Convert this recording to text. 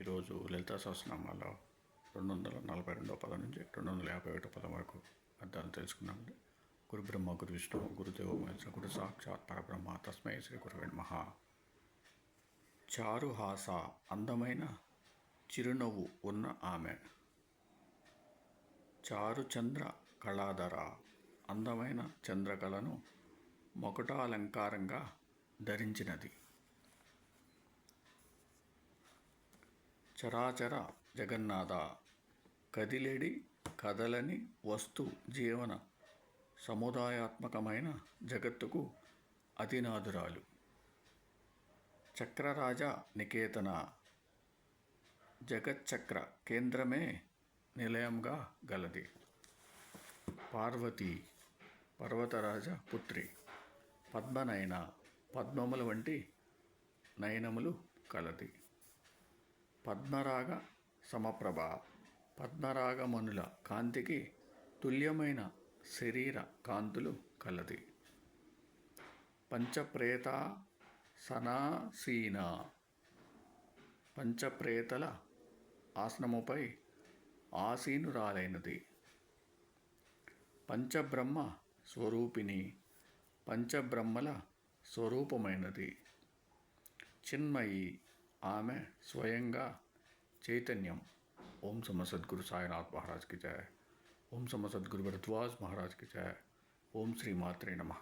ఈరోజు లలితా సహస్రనామాలో రెండు వందల నలభై రెండో పదం నుంచి రెండు వందల యాభై ఒకటో పదం వరకు అర్థాలు తెలుసుకున్నామండి. గురు బ్రహ్మ గురు విష్ణు గురుదేవ మహేశ్వర గురు సాక్షాత్ పరబ్రహ్మ తస్మై శ్రీ గురువే మహా చారుహాస అందమైన చిరునవ్వు ఉన్న ఆమె. చారుచంద్ర కళాధర అందమైన చంద్రకళను మొకటాలంకారంగా ధరించినది. చరాచర జగన్నాథ. కదిలేడి కదలని వస్తు జీవన సముదాయాత్మకమైన జగత్తుకు అతినాదురాలు. చక్రరాజ నికేతన. జగచ్చక్ర కేంద్రమే నిలయంగా గలది. పార్వతి పర్వతరాజ పుత్రి. పద్మనయన పద్మముల వంటి నయనములు కలది. పద్మరాగ సమప్రభ. పద్మరాగమనుల కాంతికి తుల్యమైన శరీర కాంతులు కలది. పంచప్రేత సనాసీన. పంచప్రేతల ఆసనముపై ఆసీనురాలైనది. పంచబ్రహ్మ స్వరూపిణి. పంచబ్రహ్మల స్వరూపమైనది. చిన్మయి. ఆమె స్వయంగా చైతన్యం ఓం సమ సద్గురు సాయినాథ్ మహారాజ్ కి జయ ఓం సమ సద్గురు భరద్వాజ్ మహారాజ్ కి జయ ఓం శ్రీ మాత్రే నమః